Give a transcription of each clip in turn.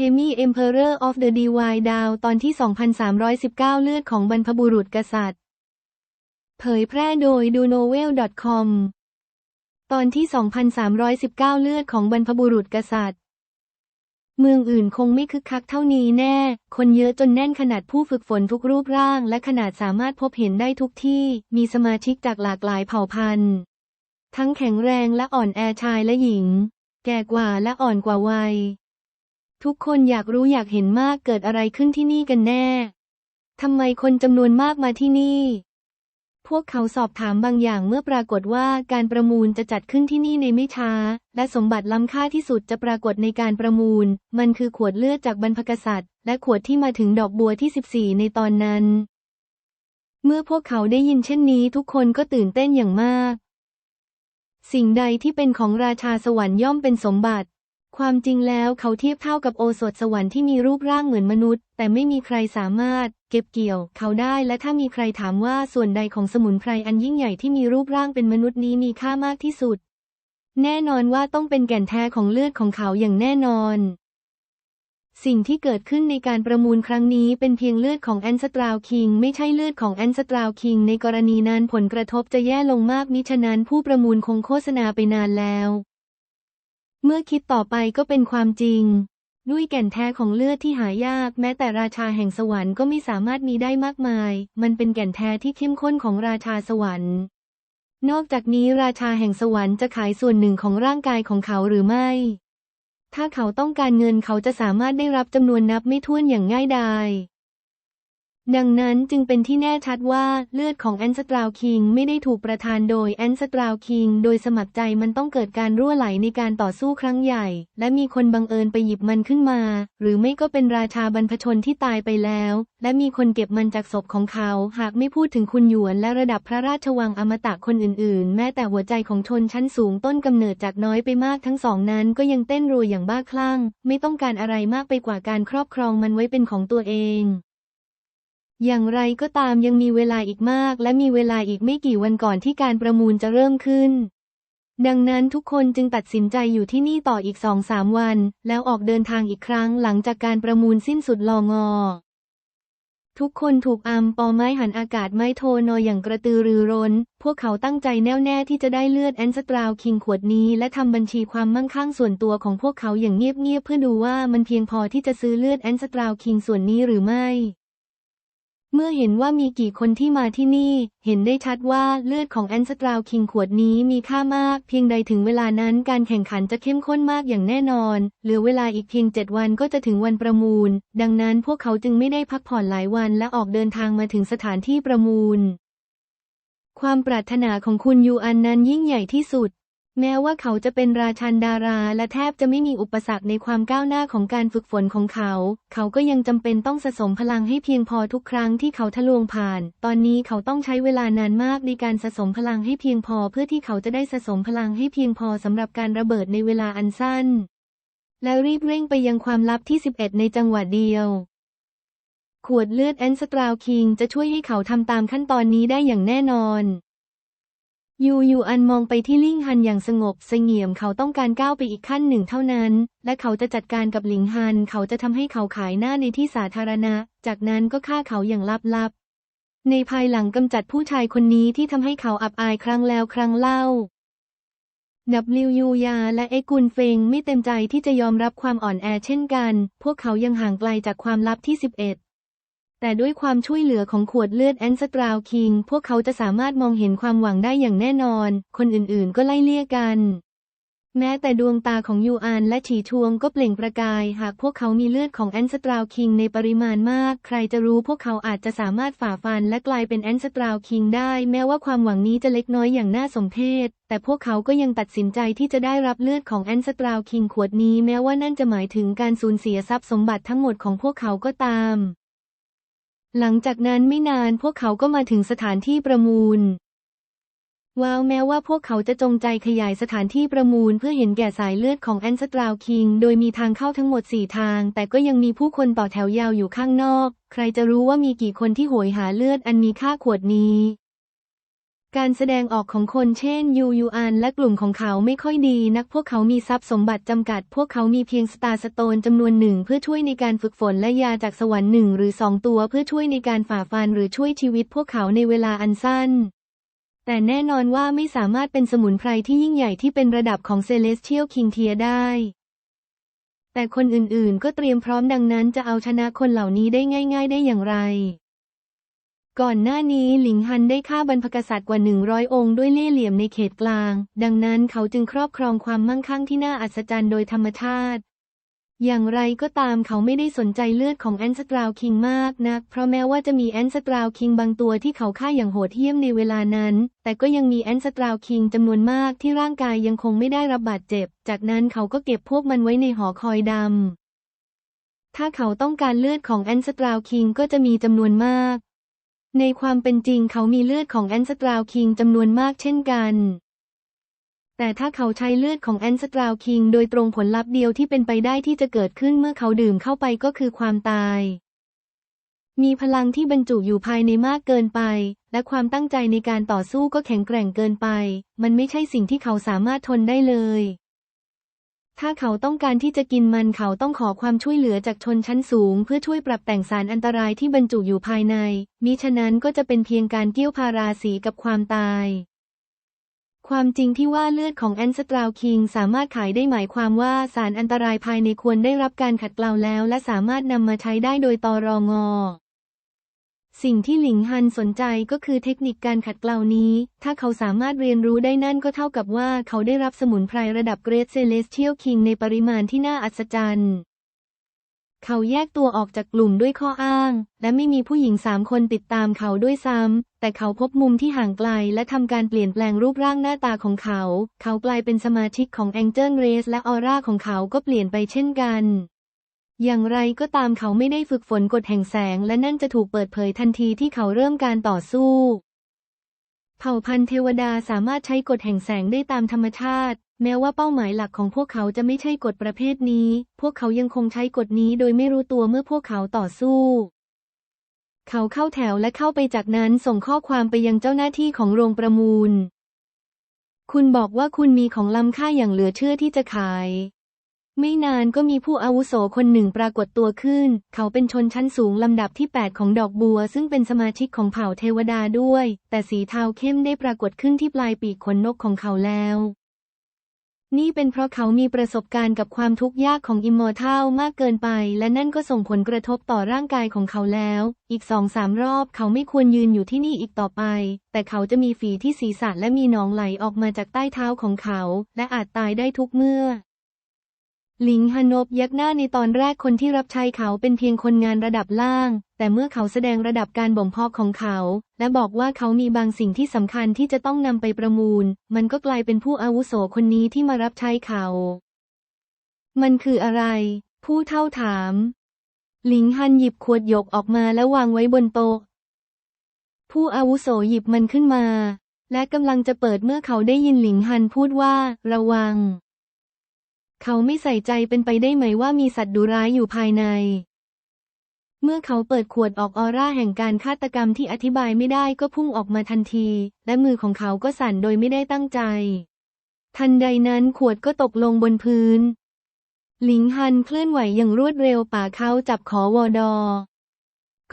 h e m i Emperor of the Divine Down ตอนที่ 2319 เลือดของบรรพบุรุษกษัตริย์ เผยแพร่โดย dunovel.com ตอนที่ 2319 เลือดของบรรพบุรุษกษัตริย์ เมืองอื่นคงไม่คึกคักเท่านี้แน่ คนเยอะจนแน่นขนาดผู้ฝึกฝนทุกรูปร่าง และขนาดสามารถพบเห็นได้ทุกที่ มีสมาชิกจากหลากหลายเผ่าพันธุ์ ทั้งแข็งแรงและอ่อนแอชายและหญิง แก่กว่าและอ่อนกว่าวัย ทุกคนอยากรู้อยากเห็นมากเกิดอะไรขึ้นที่นี่กันแน่ ทำไมคนจำนวนมากมาที่นี่ พวกเขาสอบถามบางอย่างเมื่อปรากฏว่าการประมูลจะจัดขึ้นที่นี่ในไม่ช้า และสมบัติล้ำค่าที่สุดจะปรากฏในการประมูล มันคือขวดเลือดจากบรรพกษัตริย์ และขวดที่มาถึงดอกบัวที่ 14 ในตอนนั้น เมื่อพวกเขาได้ยินเช่นนี้ทุกคนก็ตื่นเต้นอย่างมาก สิ่งใดที่เป็นของราชาสวรรค์ย่อมเป็นสมบัติ ความจริงแล้วเขาเทียบเท่ากับโอสถสวรรค์ที่มีรูปร่างเหมือนมนุษย์ แต่ไม่มีใครสามารถ เก็บเกี่ยว เขาได้และถ้ามีใครถามว่าส่วนใดของสมุนไพรอันยิ่งใหญ่ที่มีรูปร่างเป็นมนุษย์นี้มีค่ามากที่สุด แน่นอนว่าต้องเป็นแก่นแท้ของเลือดของเขาอย่างแน่นอน สิ่งที่เกิดขึ้นในการประมูลครั้งนี้เป็นเพียงเลือดของแอนสตราวคิง ไม่ใช่เลือดของแอนสตราวคิง ในกรณีนั้นผลกระทบจะแย่ลงมากมิฉะนั้นผู้ประมูลคงโฆษณาไปนานแล้ว เมื่อคิดต่อไปก็เป็นความจริง ด้วยแก่นแท้ของเลือดที่หายาก แม้แต่ราชาแห่งสวรรค์ก็ไม่สามารถมีได้มากมาย มันเป็นแก่นแท้ที่เข้มข้นของราชาสวรรค์ นอกจากนี้ราชาแห่งสวรรค์จะขายส่วนหนึ่งของร่างกายของเขาหรือไม่ ถ้าเขาต้องการเงินเขาจะสามารถได้รับจำนวนนับไม่ถ้วนอย่างง่ายดาย ดังนั้นจึงเป็นที่แน่ชัดว่าเลือดของแอนสตราวคิงไม่ได้ถูกประทานโดยแอนสตราวคิงโดยสมัครใจมันต้องเกิดการรั่วไหลในการต่อสู้ครั้งใหญ่ และมีคนบังเอิญไปหยิบมันขึ้นมา หรือไม่ก็เป็นราชาบรรพชนที่ตายไปแล้ว และมีคนเก็บมันจากศพของเขา หากไม่พูดถึงคุณหยวนและระดับพระราชวังอมตะคนอื่นๆ แม้แต่หัวใจของชนชั้นสูงต้นกำเนิดจากน้อยไปมากทั้งสองนั้นก็ยังเต้นรัวอย่างบ้าคลั่ง ไม่ต้องการอะไรมากไปกว่าการครอบครองมันไว้เป็นของตัวเอง อย่างไรก็ตามยังมีเวลาอีกมาก และมีเวลาอีกไม่กี่วันก่อนที่การประมูลจะเริ่มขึ้น ดังนั้นทุกคนจึงตัดสินใจอยู่ที่นี่ต่ออีกสองสามวัน แล้วออกเดินทางอีกครั้งหลังจากการประมูลสิ้นสุดลองอ ทุกคนถูกอัมปอไม้หันอากาศไม้โทนออย่างกระตือรือร้น พวกเขาตั้งใจแน่วแน่ที่จะได้เลือดแอนสตราวคิงขวดนี้ และทำบัญชีความมั่งคั่งส่วนตัวของพวกเขาอย่างเงียบๆเพื่อดูว่ามันเพียงพอที่จะซื้อเลือดแอนสตราวคิงส่วนนี้หรือไม่ เมื่อเห็นว่ามีกี่คนที่มาที่นี่ เห็นได้ชัดว่าเลือดของแอนสตราวคิงขวดนี้มีค่ามาก เพียงใดถึงเวลานั้นการแข่งขันจะเข้มข้นมากอย่างแน่นอน เหลือเวลาอีกเพียงเจ็ดวันก็จะถึงวันประมูล ดังนั้นพวกเขาจึงไม่ได้พักผ่อนหลายวันและออกเดินทางมาถึงสถานที่ประมูล ความปรารถนาของคุณยูอันนั้นยิ่งใหญ่ที่สุด แม้ว่าเขาจะเป็นราชันดาราและแทบจะไม่มีอุปสรรคในความก้าวหน้าของการฝึกฝนของเขา เขาก็ยังจำเป็นต้องสะสมพลังให้เพียงพอทุกครั้งที่เขาทะลวงผ่าน ตอนนี้เขาต้องใช้เวลานานมากในการสะสมพลังให้เพียงพอเพื่อที่เขาจะได้สะสมพลังให้เพียงพอสำหรับการระเบิดในเวลาอันสั้น แล้วรีบเร่งไปยังความลับที่ 11 ในจังหวะเดียว ขวดเลือดแอนสตราวคิงจะช่วยให้เขาทำตามขั้นตอนนี้ได้อย่างแน่นอน ยูยูอันมองไปที่ลิ่งฮันอย่างสงบเสงี่ยมเขาต้องการก้าวไปอีกขั้นหนึ่งเท่านั้น และเขาจะจัดการกับหลิงฮัน เขาจะทำให้เขาขายหน้าในที่สาธารณะ จากนั้นก็ฆ่าเขาอย่างลับๆ ในภายหลังกำจัดผู้ชายคนนี้ที่ทำให้เขาอับอายครั้งแล้วครั้งเล่าดับลิวยูยาและเอกุนเฟงไม่เต็มใจที่จะยอมรับความอ่อนแอเช่นกัน พวกเขายังห่างไกลจากความลับที่ 11 แต่ด้วยความช่วยเหลือของขวดเลือดแอนสตราวคิง พวกเขาจะสามารถมองเห็นความหวังได้อย่างแน่นอน คนอื่นๆ ก็ไล่เลี่ยกัน แม้แต่ดวงตาของยูอานและฉีชวงก็เปล่งประกาย หากพวกเขามีเลือดของแอนสตราวคิงในปริมาณมาก ใครจะรู้พวกเขาอาจจะสามารถฝ่าฟันและกลายเป็นแอนสตราวคิงได้ แม้ว่าความหวังนี้จะเล็กน้อยอย่างน่าสมเพชแต่พวกเขาก็ยังตัดสินใจที่จะได้รับเลือดของแอนสตราวคิงขวดนี้ แม้ว่านั่นจะหมายถึงการสูญเสียทรัพย์สมบัติทั้งหมดของพวกเขาก็ตาม หลังจากนั้นไม่นานพวกเขาก็มาถึงสถานที่ประมูล ว้าวแม้ว่าพวกเขาจะจงใจขยายสถานที่ประมูลเพื่อเห็นแก่สายเลือดของแอนสตราวคิง โดยมีทางเข้าทั้งหมดสี่ทาง แต่ก็ยังมีผู้คนต่อแถวยาวอยู่ข้างนอก ใครจะรู้ว่ามีกี่คนที่โหยหาเลือดอันมีค่าขวดนี้ การแสดงออกของคนเช่นยูยูอันและกลุ่มของเขาไม่ค่อยดีนักพวกเขามีทรัพย์สมบัติจำกัด พวกเขามีเพียงสตาร์สโตนจำนวนหนึ่งเพื่อช่วยในการฝึกฝนและยาจากสวรรค์หนึ่งหรือสองตัวเพื่อช่วยในการฝ่าฟันหรือช่วยชีวิตพวกเขาในเวลาอันสั้น แต่แน่นอนว่าไม่สามารถเป็นสมุนไพรที่ยิ่งใหญ่ที่เป็นระดับของเซเลสเทียลคิงเทียได้ แต่คนอื่นๆ ก็เตรียมพร้อมดังนั้นจะเอาชนะคนเหล่านี้ได้ง่าย ๆ ได้อย่างไร ก่อนหน้านี้หลิงฮันได้ฆ่าบรรพกษัตริย์กว่า 100 องค์ด้วยเล่ห์เหลี่ยมในเขตกลาง ดังนั้นเขาจึงครอบครองความมั่งคั่งที่น่าอัศจรรย์โดยธรรมชาติ อย่างไรก็ตามเขาไม่ได้สนใจเลือดของแอนสตราวคิงมากนัก เพราะแม้ว่าจะมีแอนสตราวคิงบางตัวที่เขาฆ่าอย่างโหดเหี้ยมในเวลานั้น แต่ก็ยังมีแอนสตราวคิงจำนวนมากที่ร่างกายยังคงไม่ได้รับบาดเจ็บ จากนั้นเขาก็เก็บพวกมันไว้ในหอคอยดำถ้าเขาต้องการเลือดของแอนสตราวคิงก็จะมีจำนวนมาก ในความเป็นจริงเขามีเลือดของแอนสตราวคิงจำนวนมากเช่นกัน แต่ถ้าเขาใช้เลือดของแอนสตราวคิงโดยตรงผลลัพธ์เดียวที่เป็นไปได้ที่จะเกิดขึ้นเมื่อเขาดื่มเข้าไปก็คือความตาย มีพลังที่บรรจุอยู่ภายในมากเกินไป และความตั้งใจในการต่อสู้ก็แข็งแกร่งเกินไป มันไม่ใช่สิ่งที่เขาสามารถทนได้เลย ถ้าเขาต้องการที่จะกินมันเขาต้องขอความช่วยเหลือจากชนชั้นสูง เพื่อช่วยปรับแต่งสารอันตรายที่บรรจุอยู่ภายใน มิฉะนั้นก็จะเป็นเพียงการเกี้ยวพาราสีกับความตาย ความจริงที่ว่าเลือดของแอนสตราวคิงสามารถขายได้หมายความว่าสารอันตรายภายในควรได้รับการขัดเกลาแล้ว และสามารถนำมาใช้ได้โดยตอรองอ สิ่งที่หลิงฮันสนใจก็คือเทคนิคการขัดเกลานี้ ถ้าเขาสามารถเรียนรู้ได้นั่นก็เท่ากับว่าเขาได้รับสมุนไพรระดับเกรดเซเลสเทียลคิงในปริมาณที่น่าอัศจรรย์ เขาแยกตัวออกจากกลุ่มด้วยข้ออ้าง และไม่มีผู้หญิงสามคนติดตามเขาด้วยซ้ำ แต่เขาพบมุมที่ห่างไกลและทำการเปลี่ยนแปลงรูปร่างหน้าตาของเขา เขากลายเป็นสมาชิกของแองเจิลเรสและออร่าของเขาก็เปลี่ยนไปเช่นกัน อย่างไรก็ตามเขาไม่ได้ฝึกฝนกฎแห่งแสง และนั่นจะถูกเปิดเผยทันทีที่เขาเริ่มการต่อสู้ เผ่าพันธุ์เทวดาสามารถใช้กฎแห่งแสงได้ตามธรรมชาติ แม้ว่าเป้าหมายหลักของพวกเขาจะไม่ใช่กฎประเภทนี้ พวกเขายังคงใช้กฎนี้โดยไม่รู้ตัวเมื่อพวกเขาต่อสู้ เขาเข้าแถวและเข้าไปจากนั้นส่งข้อความไปยังเจ้าหน้าที่ของโรงประมูล คุณบอกว่าคุณมีของล้ำค่าอย่างเหลือเชื่อที่จะขาย ไม่นานก็มีผู้อาวุโสคนหนึ่งปรากฏตัวขึ้น เขาเป็นชนชั้นสูงลำดับที่ 8 ของดอกบัว ซึ่งเป็นสมาชิกของเผ่าเทวดาด้วย แต่สีเทาเข้มได้ปรากฏขึ้นที่ปลายปีกขนนกของเขาแล้ว นี่เป็นเพราะเขามีประสบการณ์กับความทุกข์ยากของอิมมอร์ทัลมากเกินไป และนั่นก็ส่งผลกระทบต่อร่างกายของเขาแล้ว อีกสองสามรอบเขาไม่ควรยืนอยู่ที่นี่อีกต่อไป แต่เขาจะมีฝีที่ศีรษะและมีหนองไหลออกมาจากใต้เท้าของเขา และอาจตายได้ทุกเมื่อ หลิงฮานบยักหน้าในตอนแรกคนที่รับใช้เขาเป็นเพียงคนงานระดับล่าง แต่เมื่อเขาแสดงระดับการบ่มเพาะของเขา และบอกว่าเขามีบางสิ่งที่สำคัญที่จะต้องนำไปประมูล มันก็กลายเป็นผู้อาวุโสคนนี้ที่มารับใช้เขา มันคืออะไร ผู้เท่าถาม หลิงฮันหยิบขวดหยกออกมาแล้ววางไว้บนโต๊ะ ผู้อาวุโสหยิบมันขึ้นมา และกำลังจะเปิดเมื่อเขาได้ยินหลิงฮันพูดว่า ระวัง เขาไม่ใส่ใจเป็นไปได้ไหมว่ามีสัตว์ดุร้ายอยู่ภายใน เมื่อเขาเปิดขวดออกออร่าแห่งการฆาตกรรมที่อธิบายไม่ได้ก็พุ่งออกมาทันที และมือของเขาก็สั่นโดยไม่ได้ตั้งใจ ทันใดนั้นขวดก็ตกลงบนพื้น หลิงฮันเคลื่อนไหวอย่างรวดเร็วป่าเขาจับขอวอดอ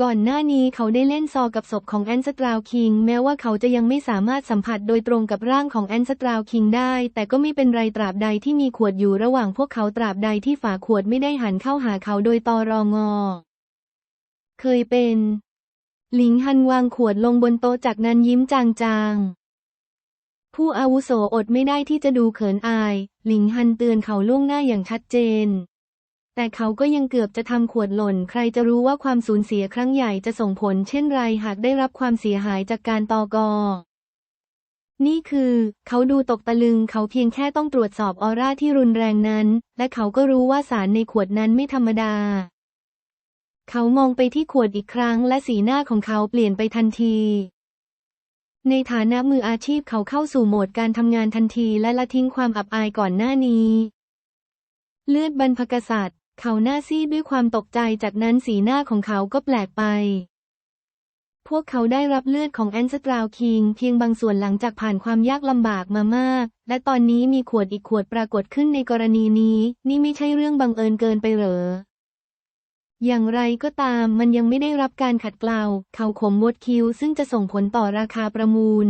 ก่อนหน้านี้เขาได้เล่นซอกับศพของแอนสตราวคิง แม้ว่าเขาจะยังไม่สามารถสัมผัสโดยตรงกับร่างของแอนสตราวคิงได้ แต่ก็ไม่เป็นไรตราบใดที่มีขวดอยู่ระหว่างพวกเขาตราบใดที่ฝาขวดไม่ได้หันเข้าหาเขาโดยตอรองอ เคยเป็น หลิงฮันวางขวดลงบนโต๊ะจากนั้นยิ้มจางๆ ผู้อาวุโสอดไม่ได้ที่จะดูเขินอาย หลิงฮันเตือนเขาล่วงหน้าอย่างชัดเจน แต่เขาก็ยังเกือบจะทำขวดหล่น ใครจะรู้ว่าความสูญเสียครั้งใหญ่จะส่งผลเช่นไรหากได้รับความเสียหายจากการตอกอ นี่คือ เขาดูตกตะลึง เขาเพียงแค่ต้องตรวจสอบออร่าที่รุนแรงนั้น และเขาก็รู้ว่าสารในขวดนั้นไม่ธรรมดา เขามองไปที่ขวดอีกครั้ง และสีหน้าของเขาเปลี่ยนไปทันทีในฐานะมืออาชีพเขาเข้าสู่โหมดการทำงานทันทีและละทิ้งความอับอายก่อนหน้านี้ เลือดบรรพกษัตริย์ เขาหน้าซีดด้วยความตกใจจากนั้นสีหน้าของเขาก็แปลกไป พวกเขาได้รับเลือดของแอนสตราวคิงเพียงบางส่วนหลังจากผ่านความยากลำบากมามาก และตอนนี้มีขวดอีกขวดปรากฏขึ้นในกรณีนี้ นี่ไม่ใช่เรื่องบังเอิญเกินไปเหรอ อย่างไรก็ตามมันยังไม่ได้รับการขัดเกลา เขาขมวดคิวซึ่งจะส่งผลต่อราคาประมูล